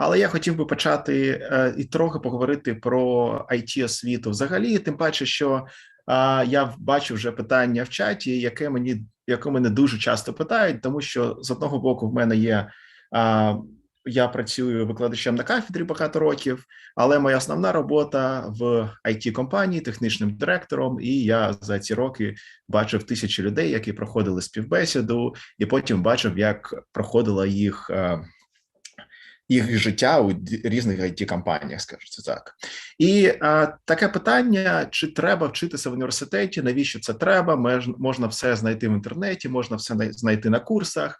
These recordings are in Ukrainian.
Але я хотів би почати е, і трохи поговорити про it освіту взагалі, тим паче, що е, я бачу вже питання в чаті, яке мені яке мене дуже часто питають, тому що з одного боку в мене є. Е, я працюю викладачем на кафедрі багато років, але моя основна робота в it компанії технічним директором. І я за ці роки бачив тисячі людей, які проходили співбесіду, і потім бачив, як проходила їх їх життя у різних it компаніях скажу це так. І а, таке питання: чи треба вчитися в університеті? Навіщо це треба? можна все знайти в інтернеті, можна все знайти на курсах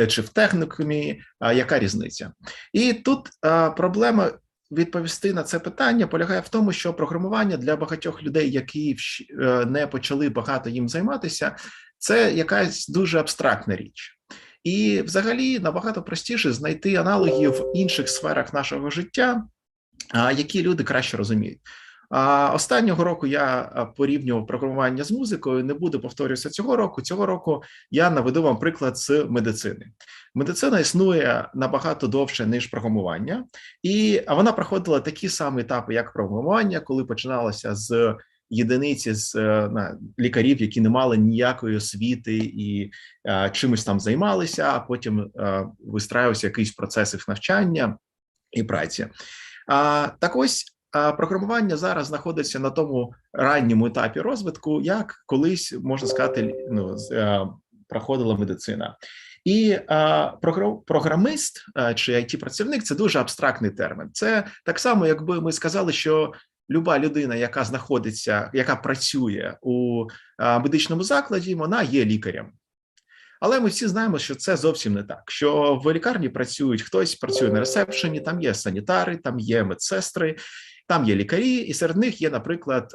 е, чи в технікумі. А яка різниця? І тут а, проблема. Відповісти на це питання полягає в тому, що програмування для багатьох людей, які е, не почали багато їм займатися, це якась дуже абстрактна річ. І, взагалі, набагато простіше знайти аналоги в інших сферах нашого життя, які люди краще розуміють. Останнього року я порівнював програмування з музикою. Не буду повторюватися цього року. Цього року я наведу вам приклад з медицини. Медицина існує набагато довше ніж програмування, і вона проходила такі самі етапи, як програмування, коли починалося з єдиниці з е, на, лікарів, які не мали ніякої освіти і а, е, чимось там займалися, а потім а, е, вистраювався якийсь процес їх навчання і праці. А, Так ось програмування зараз знаходиться на тому ранньому етапі розвитку, як колись можна сказати, ну проходила медицина. І а, програмист чи it працівник це дуже абстрактний термін. Це так само, якби ми сказали, що люба людина, яка знаходиться, яка працює у медичному закладі, вона є лікарем. Але ми всі знаємо, що це зовсім не так. Що в лікарні працюють хтось працює на ресепшені, там є санітари, там є медсестри, там є лікарі, і серед них є, наприклад,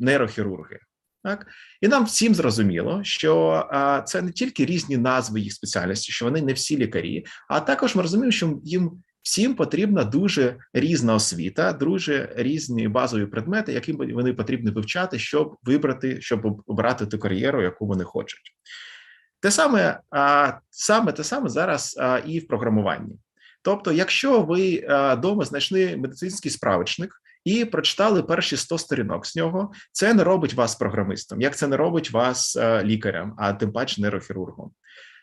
нейрохірурги. Так і нам всім зрозуміло, що а, це не тільки різні назви їх спеціальності, що вони не всі лікарі, а також ми розуміємо, що їм Всім потрібна дуже різна освіта, дуже різні базові предмети, які вони потрібно вивчати, щоб вибрати, щоб обрати ту кар'єру, яку вони хочуть. Те саме саме те саме зараз і в програмуванні. Тобто, якщо ви вдома знайшли медицинський справочник і прочитали перші 100 сторінок з нього, це не робить вас програмистом, як це не робить вас лікарем, а тим паче нейрохірургом.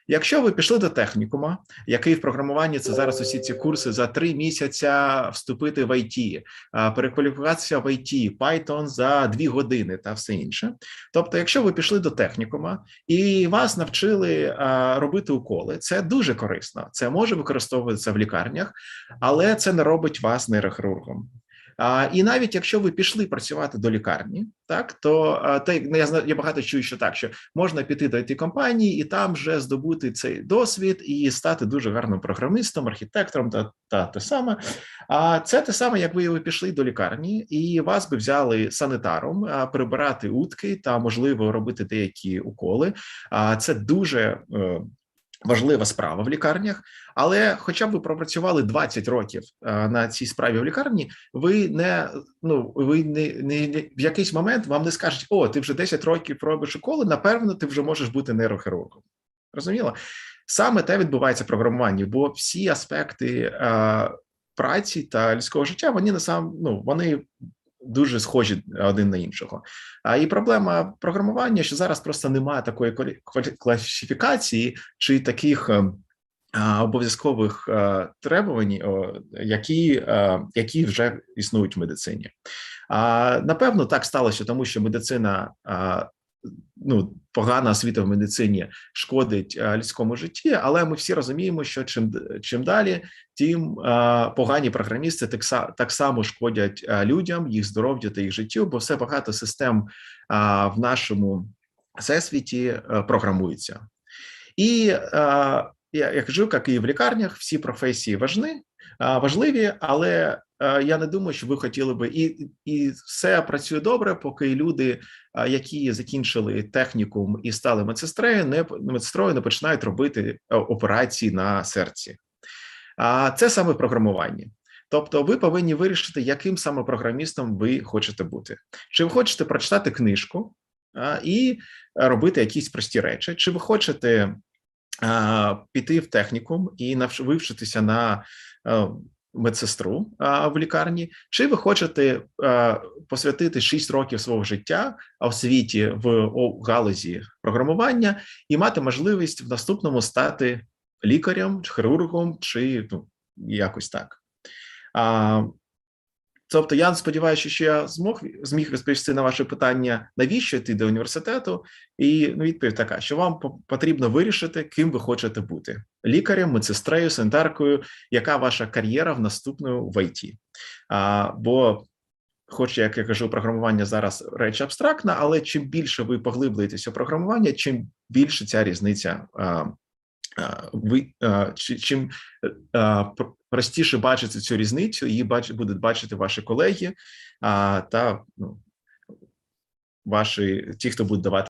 Якщо ви пішли до технікума, який в програмуванні це зараз усі ці курси за три місяця вступити в IT, перекваліфікація в IT, Python за дві години та все інше. Тобто, якщо ви пішли до технікума і вас навчили робити уколи, це дуже корисно. Це може використовуватися в лікарнях, але це не робить вас нейрохірургом. І навіть якщо ви пішли працювати до лікарні, так то та ну, я знаю, я багато чую, що так, що можна піти до it компанії і там вже здобути цей досвід і стати дуже гарним програмистом, архітектором та та те саме. А це те саме, як ви пішли до лікарні, і вас би взяли санітаром, прибирати утки та можливо робити деякі уколи. А це дуже. Важлива справа в лікарнях, але, хоча б ви пропрацювали 20 років е, на цій справі в лікарні, ви не ну ви не, не, не в якийсь момент вам не скажуть: о, ти вже 10 років робиш уколи, напевно, ти вже можеш бути нейрохірургом. Розуміло? Саме те відбувається в програмуванні, бо всі аспекти е, праці та людського життя вони на сам ну вони дуже схожі один на іншого. А і проблема програмування, що зараз просто немає такої класифікації чи таких. Ем, обов'язкових е, требувань, які е, які вже існують в медицині, напевно так сталося, тому що медицина ну погана освіта в медицині шкодить людському житті, але ми всі розуміємо, що чим чим далі, тим а, погані програмісти так так само шкодять а, людям, їх здоров'ю та їх життю, бо все багато систем в нашому всесвіті програмується. І я кажу, як і в лікарнях, всі професії важні, важливі, але я не думаю, що ви хотіли би, і і все працює добре, поки люди, які закінчили технікум і стали медсестрою, не медсестрою не починають робити операції на серці. А це саме програмування. Тобто, ви повинні вирішити, яким саме програмістом ви хочете бути. Чи ви хочете прочитати книжку і робити якісь прості речі, чи ви хочете піти в технікум і вивчитися на е, медсестру в лікарні, чи ви хочете посвятити 6 років свого життя освіті в о, галузі програмування і мати можливість в наступному стати лікарем, хірургом, чи ну, якось так. Тобто, я сподіваюся, що я змог зміг відповісти на ваше питання, навіщо йти до університету, і ну, відповідь така: що вам потрібно вирішити, ким ви хочете бути: лікарем, медсестрою, санітаркою, яка ваша кар'єра в наступному в ІТ. А, бо, хоч як я кажу, програмування зараз реч абстрактна, але чим більше ви поглиблюєтеся у програмування, чим більше ця різниця. А, ви чим пр- простіше бачити цю різницю, її бач, будуть бачити ваші колеги а, та ну, ваші ті, хто буде давати.